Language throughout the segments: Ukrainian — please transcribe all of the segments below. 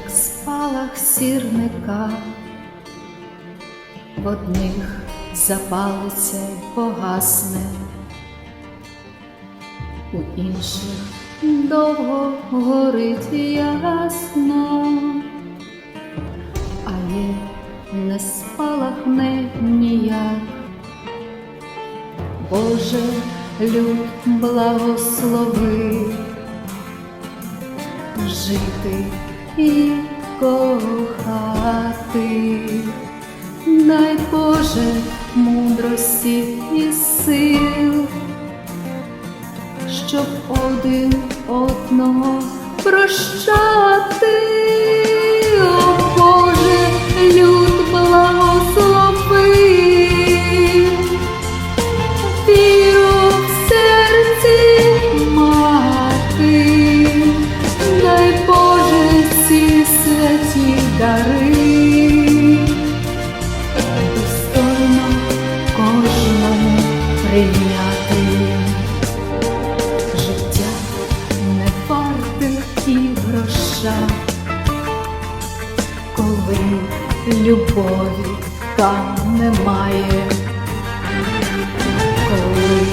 як спалах сірника, в одних запалиться й погасне, у інших довго горить ясно, а є не спалахне ніяк. Боже, люд благослови. Жити і кохати, дай Боже мудрості і сил, щоб один одного прощати, гроша, коли любові там немає. Коли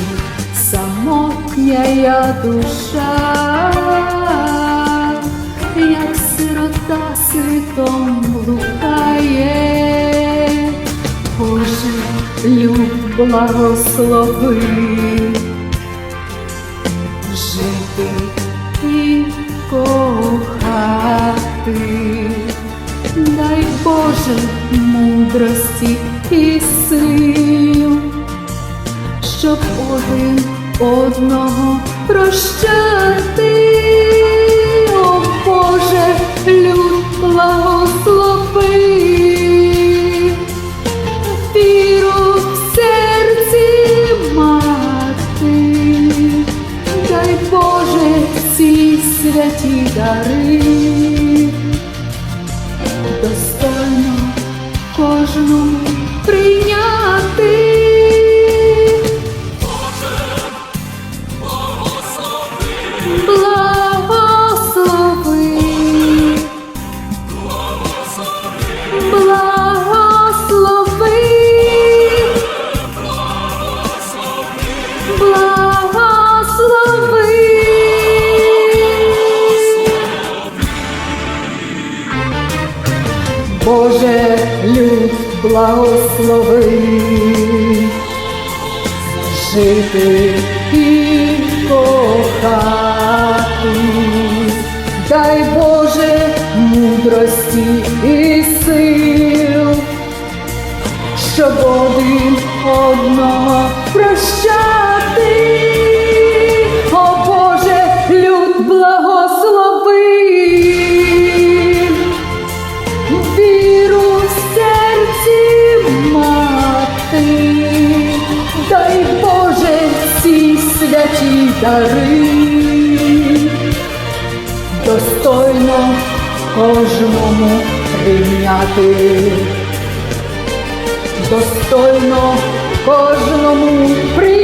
самотня я душа, як сирота світом блукає, Боже, люд благослови, жити мудрості і сил щоб один одного прощати, о Боже, люд благослови, в серці мати, дай Боже ці святі дари, кожному прийняти. Благослови, благослови. Жити і кохати, дай Боже мудрості і сил, щоб один одного прощати, святі дари, достойно кожному прийняти, достойно кожному прийняти.